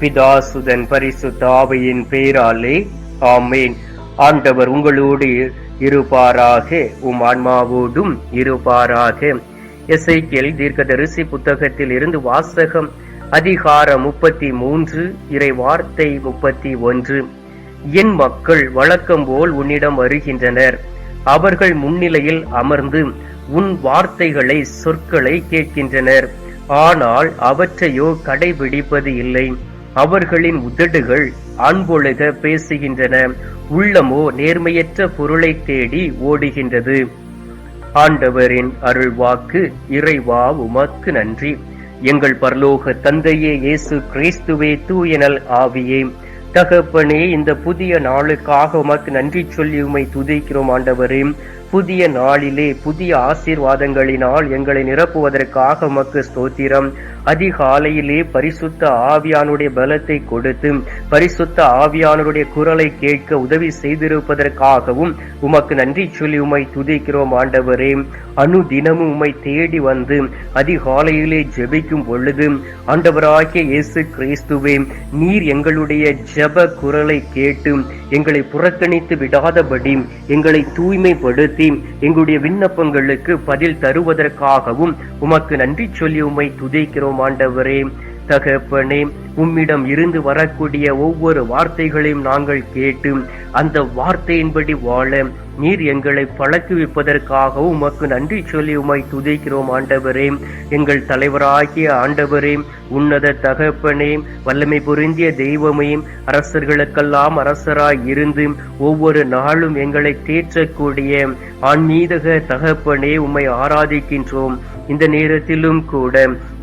பிதாசுதன் பரிசுத்த ஆவையின் பேராலே ஆமேன். ஆண்டவர் உங்களோடு இருப்பாராக உம் ஆன்மாவோடும் இருப்பாராக. எஸ்ஐக்கியல் தீர்க்கதரிசி புத்தகத்தில் இருந்து வாசகம் அதிகாரம் முப்பத்தி மூன்று இறை வார்த்தை முப்பத்தி ஒன்று என் மக்கள் வழக்கம் போல் உன்னிடம் வருகின்றனர். அவர்கள் முன்னிலையில் அமர்ந்து உன் வார்த்தைகளை சொற்களை கேட்கின்றனர். ஆனால் அவற்றையோ கடைபிடிப்பது இல்லை. அவர்களின் உதடுகள் அன்பொழுக பேசுகின்றன. உள்ளமோ நேர்மையற்ற பொருளை தேடி ஓடுகின்றது. ஆண்டவரின் அருள்வாக்கு இறைவா உமக்கு நன்றி. எங்கள் பரலோக தந்தையே இயேசு கிறிஸ்துவே தூயனல் ஆவியே. தகப்பனே இந்த புதிய நாளுக்காக உமக்கு நன்றி சொல்லி உமை துதிக்கிறோம் ஆண்டவரே. புதிய நாளிலே புதிய ஆசீர்வாதங்களினால் எங்களை நிரப்புவதற்காக உமக்கு ஸ்தோத்திரம். அதிகாலையிலே பரிசுத்த ஆவியானுடைய பலத்தை கொடுத்து பரிசுத்த ஆவியானருடைய குரலை கேட்க உதவி செய்திருப்பதற்காகவும் உமக்கு நன்றி சொல்லி உமை துதிக்கிறோம் ஆண்டவரே. அணு தினமும் உம்மை தேடி வந்து அதிகாலையிலே ஜெபிக்கும் பொழுது ஆண்டவராகிய இயேசு கிறிஸ்துவே நீர் எங்களுடைய ஜெப குரலை கேட்டு எங்களை புறக்கணித்து விடாதபடி எங்களை தூய்மைப்படுத்தி எங்களுடைய விண்ணப்பங்களுக்கு பதில் தருவதற்காகவும் உமக்கு நன்றி சொல்லி உம்மை துதிக்கிறோம் ஆண்டவரே தகப்பனே உம்மிடம் இருந்து வரக்கூடிய ஒவ்வொரு வார்த்தைகளையும் நாங்கள் கேட்டு அந்த வார்த்தையின்படி வாழ நீர் எங்களை பழக்குவிப்பதற்காகவும் உமக்கு நன்றி சொல்லி உமை துதிக்கிறோம் ஆண்டவரே. எங்கள் தலைவராகிய ஆண்டவரே உன்னத தகப்பனே வல்லமை பொருந்திய தெய்வமே அரசர்களுக்கெல்லாம் அரசராய் இருந்து ஒவ்வொரு நாளும் எங்களை தேற்றக்கூடிய ஆன்மீதக தகப்பனே உம்மை ஆராதிக்கின்றோம். இந்த நேரத்திலும் கூட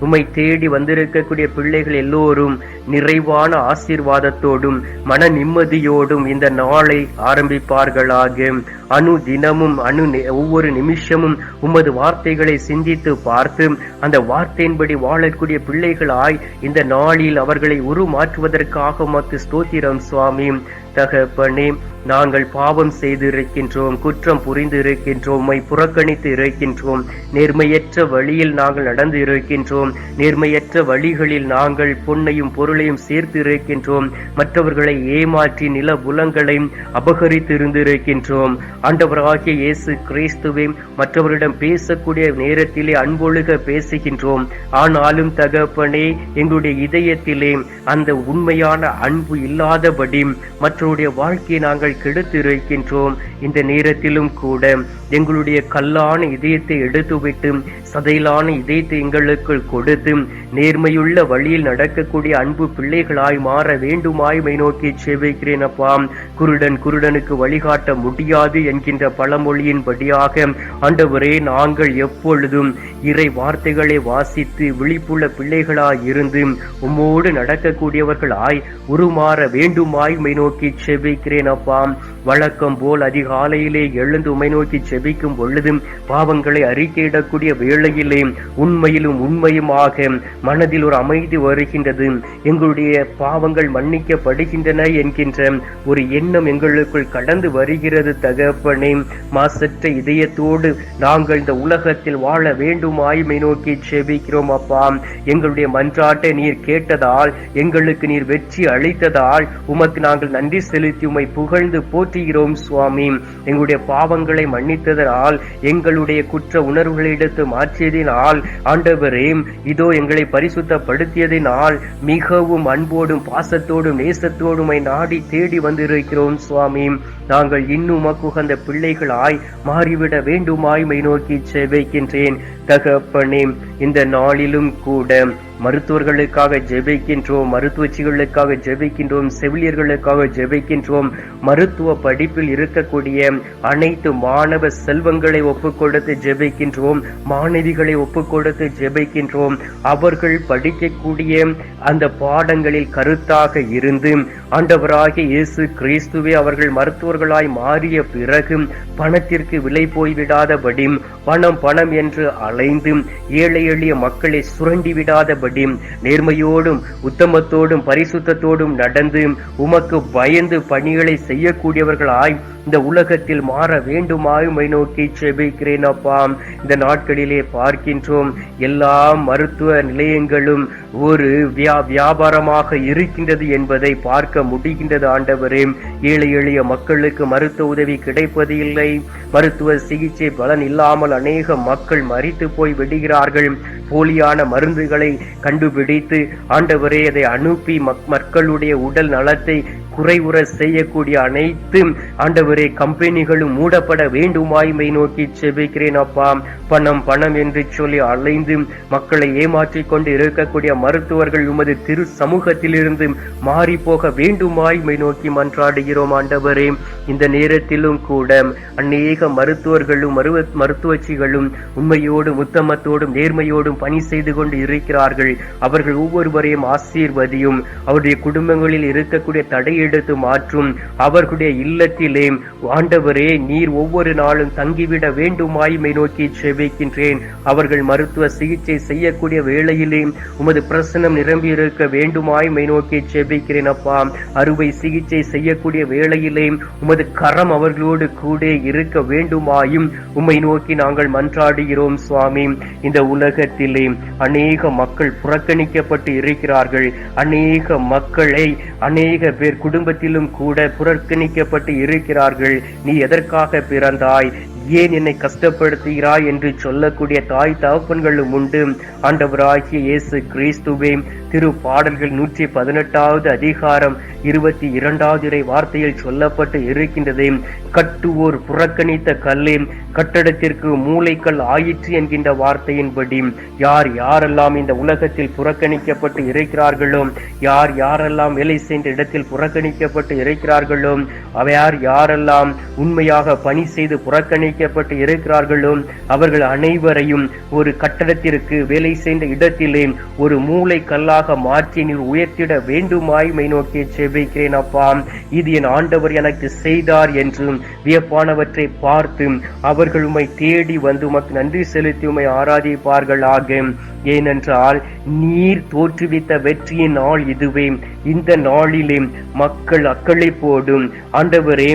உம்மை தேடி வந்திருக்கக்கூடிய பிள்ளைகள் எல்லோரும் நிறைவான ஆசீர்வாதத்தோடும் மன நிம்மதியோடும் இந்த நாளை ஆரம்பிப்பார்களாக. அணு தினமும் அணு நி- ஒவ்வொரு நிமிஷமும் உமது வார்த்தைகளை சிந்தித்து பார்த்து அந்த வார்த்தையின்படி வாழக்கூடிய பிள்ளைகளாய் இந்த நாளில் அவர்களை உருமாற்றுவதற்காக உமக்கு ஸ்தோத்திரம் சுவாமி. தகப்பனே நாங்கள் பாவம் செய்து இருக்கின்றோம் குற்றம் புரிந்து இருக்கின்றோம் உம்மை புறக்கணித்து இருக்கின்றோம். நேர்மையற்ற வழியில் நாங்கள் நடந்து இருக்கின்றோம். நேர்மையற்ற வழிகளில் நாங்கள் பொன்னையும் பொருளையும் சேர்த்து இருக்கின்றோம். மற்றவர்களை ஏமாற்றி நில புலங்களை அபகரித்து இருந்திருக்கின்றோம் ஆண்டவராகிய இயேசு கிறிஸ்துவே மற்றவரிடம் பேசக்கூடிய நேரத்திலே அன்பொழுக பேசுகின்றோம். ஆனாலும் தகப்பனே எங்களுடைய இதயத்திலே அந்த உண்மையான அன்பு இல்லாதபடி மற்றவருடைய வாழ்க்கையை நாங்கள் கெடுத்து இருக்கின்றோம் இந்த நேரத்திலும் கூட எங்களுடைய கல்லான இதயத்தை எடுத்துவிட்டு சதையிலான இதயத்தை எங்களுக்குள் கொடுத்து நேர்மையுள்ள வழியில் நடக்கக்கூடிய அன்பு பிள்ளைகளாய் மாற வேண்டுமாய் மை நோக்கி செவிக்கிறேன் அப்பா. குருடன் குருடனுக்கு வழிகாட்ட முடியாது என்கின்ற பழமொழியின்படியாக ஆண்டவரே நாங்கள் எப்பொழுதும் இறை வார்த்தைகளை வாசித்து விழிப்புள்ள பிள்ளைகளாய் இருந்து உம்மோடு நடக்கக்கூடியவர்களாய் உருமாற வேண்டுமாய் மை நோக்கி செபிக்கிறேன் அப்பாம் வழக்கம் போல் அதிகாலையிலே எழுந்து உமை நோக்கி செபிக்கும் பொழுதும் பாவங்களை அறிக்கையிடக்கூடிய வேளையிலே உண்மையிலும் உண்மையுமாக மனதில் ஒரு அமைதி வருகின்றது. எங்களுடைய பாவங்கள் மன்னிக்கப்படுகின்றன என்கின்ற ஒரு எண்ணம் எங்களுக்குள் கடந்து வருகிறது தகப்பனே. மாசற்ற இதயத்தோடு நாங்கள் இந்த உலகத்தில் வாழ வேண்டும் வேண்டுமாய்மை நோக்கி செபிக்கிறோம் அப்பா. எங்களுடைய மன்றாட்டை நீர் கேட்டதால் எங்களுக்கு நீர் வெற்றி அளித்ததால் உமக்கு நாங்கள் நன்றி செலுத்தி உமை புகழ்ந்து போற்றுகிறோம் சுவாமி. எங்களுடைய பாவங்களை மன்னித்ததனால் எங்களுடைய குற்ற உணர்வுகளை எடுத்து மாற்றியதினால் ஆண்டவரே இதோ எங்களை பரிசுத்தப்படுத்தியதினால் மிகவும் அன்போடும் பாசத்தோடும் நேசத்தோடும் நாடி தேடி வந்திருக்கிறோம் சுவாமி. நாங்கள் இன்னும் உமக்கு உகந்த பிள்ளைகளாய் மாறிவிட வேண்டுமாய் மை நோக்கி செவைக்கின்றேன் தகப்பனே இந்த நாளிலும் கூட மருத்துவர்களுக்காக ஜெபிக்கின்றோம் மருத்துவச்சிகளுக்காக ஜெபிக்கின்றோம் செவிலியர்களுக்காக ஜெபிக்கின்றோம். மருத்துவ படிப்பில் இருக்கக்கூடிய அனைத்து மாணவ செல்வங்களை ஒப்புக்கொடுத்து ஜெபிக்கின்றோம் மாணவிகளை ஒப்புக்கொடுத்து ஜெபிக்கின்றோம். அவர்கள் படிக்கக்கூடிய அந்த பாடங்களில் கருத்தாக இருந்து ஆண்டவராகிய இயேசு கிறிஸ்துவே அவர்கள் மருத்துவர்களாய் மாறிய பிறகு பணத்திற்கு விலை போய்விடாதபடி பணம் பணம் என்று அலைந்து ஏழை எளிய மக்களை சுரண்டி விடாத செய்யாதபடி நேர்மையோடும் உத்தமத்தோடும் பரிசுத்தத்தோடும் நடந்து உமக்கு பயந்து பணிகளை செய்யக்கூடியவர்களாய் இந்த உலகத்தில் மாற வேண்டுமாயுமை நோக்கி செபிக்கிறேன் அப்பா. இந்த நாட்களிலே பார்க்கின்றோம் எல்லா மருத்துவ நிலையங்களும் ஒரு வியா வியாபாரமாக இருக்கின்றது என்பதை பார்க்க முடிகின்றது ஆண்டவரே. ஏழை எளிய மக்களுக்கு மருத்துவ உதவி கிடைப்பது இல்லை. மருத்துவ சிகிச்சை பலன் இல்லாமல் அநேக மக்கள் மறித்து போய் விடுகிறார்கள். போலியான மருந்துகளை கண்டுபிடித்து ஆண்டவரே அதை அனுப்பி மக்களுடைய உடல் நலத்தை குறைவுற செய்யக்கூடிய அனைத்து ஆண்டவரே கம்பெனிகளும் மூடப்பட வேண்டுமாய்மை நோக்கி செபிக்கிறேன் அப்பா. பணம் பணம் என்று சொல்லி அலைந்து மக்களை ஏமாற்றிக் கொண்டு இருக்கக்கூடிய மருத்துவர்கள் உமது திரு சமூகத்திலிருந்து மாறி போக வேண்டுமாய்மை நோக்கி மன்றாடுகிறோம் ஆண்டவரே. இந்த நேரத்திலும் கூட அநேக மருத்துவர்களும் மருவ மருத்துவச்சிகளும் உண்மையோடும் உத்தமத்தோடும் நேர்மையோடும் பணி செய்து கொண்டு இருக்கிறார்கள். அவர்கள் ஒவ்வொருவரையும் ஆசீர்வதியும். அவருடைய குடும்பங்களில் இருக்கக்கூடிய எடுத்து மாற்றும். அவர்களுடைய இல்லத்திலே ஆண்டவரே நீர் ஒவ்வொரு நாளும் தங்கிவிட வேண்டுமாய்மை நோக்கி செவிக்கின்றேன் அவர்கள் மருத்துவ சிகிச்சை செய்யக்கூடிய வேளையிலே உமது பிரசனம் நிரம்பியிருக்க வேண்டுமாய்மை நோக்கி செபிக்கிறேன் அப்பா. அறுவை சிகிச்சை செய்யக்கூடிய வேளையிலே உமது கரம் அவர்களோடு கூட இருக்க வேண்டுமாயும் உம்மை நோக்கி நாங்கள் மன்றாடுகிறோம் சுவாமி. இந்த உலகத்திலே அநேக மக்கள் புறக்கணிக்கப்பட்டு இருக்கிறார்கள். அநேக மக்களை அநேக பேர் குடும்பத்திலும் கூட புறக்கணிக்கப்பட்டு இருக்கிறார்கள். நீ எதற்காக பிறந்தாய்? ஏன் என்னை கஷ்டப்படுத்துகிறாய் என்று சொல்லக்கூடிய தாய் தகப்பன்களும் உண்டு. ஆண்டவராகிய இயேசு கிறிஸ்துவே திரு பாடல்கள் நூற்றி பதினெட்டாவது அதிகாரம் இருபத்தி இரண்டாவது இறை வார்த்தையில் சொல்லப்பட்டு இருக்கின்றது. கட்டுவோர் புறக்கணித்த கல்லே கட்டடத்திற்கு மூளைக்கல் ஆயிற்று என்கின்ற வார்த்தையின்படி. யார் யாரெல்லாம் இந்த உலகத்தில் புறக்கணிக்கப்பட்டு இருக்கிறார்களோ யார் யாரெல்லாம் வேலை செய்த இடத்தில் புறக்கணிக்கப்பட்டு இருக்கிறார்களோ அவையார் யாரெல்லாம் உண்மையாக பணி செய்து புறக்கணி நியமிக்கப்பட்டு இருக்கிறார்களோ அவர்கள் அனைவரையும் ஒரு கட்டடத்திற்கு வேலை செய்த இடத்திலே ஒரு மூளை கல்லாக மாற்றி நீர் உயர்த்திட வேண்டுமாய் மை நோக்கி செபிக்கிறேன் அப்பா. இது என் ஆண்டவர் எனக்கு செய்தார் என்றும் வியப்பானவற்றை பார்த்து அவர்கள் உம்மை தேடி வந்து உமக்கு நன்றி செலுத்தி உம்மை ஆராதிப்பார்களாக. ஏனென்றால் நீர் தோற்றுவித்த வெற்றியின் நாள் இதுவே. இந்த நாளிலே மக்கள் அக்களை போடும். ஆண்டவரே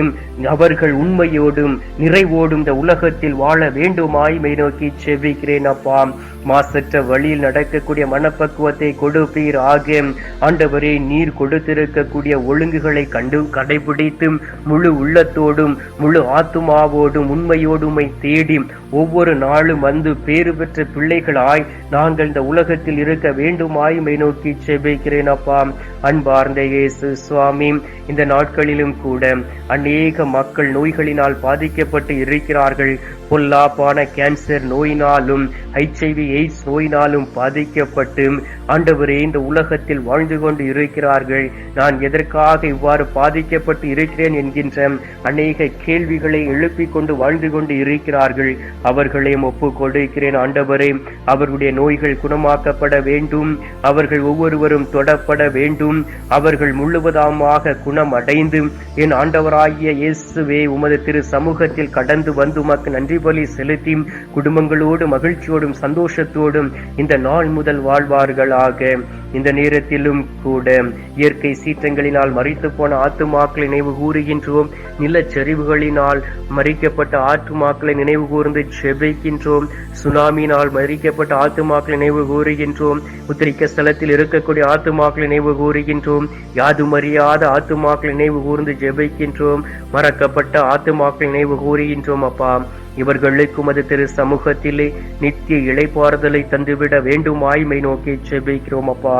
அவர்கள் உண்மையோடும் நிறைவோடும் இந்த உலகத்தில் வாழ வேண்டுமாய் நோக்கி செவிக்கிறேன் அப்பா. மாசற்ற வழியில் நடக்கக்கூடிய மனப்பக்குவத்தை கொடுப்பீர் ஆக. ஆண்டவரே நீர் கொடுத்திருக்கக்கூடிய ஒழுங்குகளை கண்டு கடைபிடித்து முழு உள்ளத்தோடும் முழு ஆத்துமாவோடும் உண்மையோடுமை தேடி ஒவ்வொரு நாளும் வந்து பேறு பெற்ற பிள்ளைகளாய் நாங்கள் இந்த உலகத்தில் இருக்க வேண்டுமாயுமை நோக்கி செபிக்கிறேன் அப்பா. அன்பார்ந்த இயேசு சுவாமி இந்த நாட்களிலும் கூட அநேக மக்கள் நோய்களினால் பாதிக்கப்பட்டு இருக்கிறார்கள். பொல்லாப்பான கேன்சர் நோயினாலும் ஹெச்ஐவி எய்ட்ஸ் நோயினாலும் பாதிக்கப்பட்டு ஆண்டவரே இந்த உலகத்தில் வாழ்ந்து கொண்டு இருக்கிறார்கள். நான் எதற்காக இவ்வாறு பாதிக்கப்பட்டு இருக்கிறேன் என்கின்ற அநேக கேள்விகளை எழுப்பிக் கொண்டு வாழ்ந்து கொண்டு இருக்கிறார்கள். அவர்களையும் ஒப்பு கொடுக்கிறேன் ஆண்டவரே. அவர்களுடைய நோய்கள் குணமாக்கப்பட வேண்டும். அவர்கள் ஒவ்வொருவரும் தொடப்பட வேண்டும். அவர்கள் முழுவதாமாக குணம் அடைந்து என் ஆண்டவராகிய இயேசுவே உமது திரு சமூகத்தில் கடந்து வந்து உமக்கு நன்றி பலி செலுத்தி குடும்பங்களோடு மகிழ்ச்சியோடும் சந்தோஷத்தோடும் இந்த நாள் முதல் வாழ்வார்களாக. இந்த நேரத்திலும் கூட இயற்கை சீற்றங்களினால் மறித்து போன ஆத்துமாக்களை நினைவு கூறுகின்றோம். நிலச்சரிவுகளினால் மறிக்கப்பட்ட ஆத்துமாக்களை நினைவு கூர்ந்து செபிக்கின்றோம். சுனாமினால் மறிக்கப்பட்ட ஆத்துமாக்களை நினைவு கூறுகின்றோம். உத்திரிக்க ஸ்தலத்தில் இருக்கக்கூடிய ஆத்துமாக்களை நினைவு கூறுகின்றோம். யாதும் அறியாத ஆத்துமாக்களை நினைவு கூர்ந்து ஜெபிக்கின்றோம். மறக்கப்பட்ட ஆத்துமாக்களை நினைவு கூறுகின்றோம் அப்பா. இவர்களுக்கும் அது திரு சமூகத்திலே நித்திய இழைப்பாறுதலை தந்துவிட வேண்டுமாய்மை நோக்கி செபிக்கிறோம் அப்பா.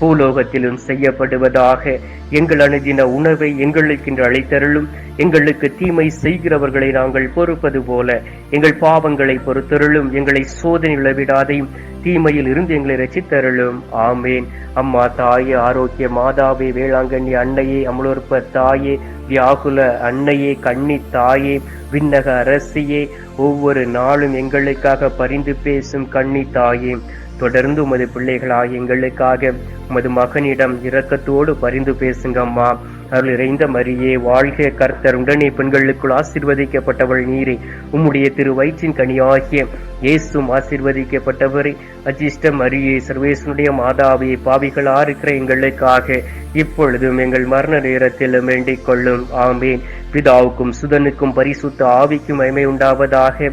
பூலோகத்திலும் செய்யப்படுவதாக எங்கள் அணுதின உணவை எங்களுக்கு அழைத்தருளும் எங்களுக்கு தீமை செய்கிறவர்களை நாங்கள் பொறுப்பது போல எங்கள் பாவங்களை பொறுத்தருளும். எங்களை சோதனை விடாதையும் தீமையில் இருந்து எங்களை ரசித்தருளும் ஆமேன். அம்மா தாயே ஆரோக்கிய மாதாவே வேளாங்கண்ணி அன்னையே அமலோற்ப தாயே வியாகுல அன்னையே கண்ணி தாயே விண்ணக அரசியே ஒவ்வொரு நாளும் எங்களுக்காக பரிந்து பேசும் கண்ணி தாயே. தொடர்ந்து உமது பிள்ளைகளாக எங்களுக்காக உமது மகனிடம் இரக்கத்தோடு பரிந்து பேசுங்க அம்மா. அருள் இறைந்த மரியே வாழ்க கர்த்தர். உடனே பெண்களுக்குள் ஆசீர்வதிக்கப்பட்டவள் நீரே. உம்முடைய திரு வயிற்றின் கனியாகிய இயேசும் ஆசிர்வதிக்கப்பட்டவரை. அஜிஷ்ட மரியே சர்வேசனுடைய மாதாவே பாவிகளா இருக்கிற எங்களுக்காக இப்பொழுதும் எங்கள் மரண நேரத்தில் வேண்டிக் கொள்ளும். ஆமேன். பிதாவுக்கும் சுதனுக்கும் பரிசுத்த ஆவிக்கும் மகிமை உண்டாவதாக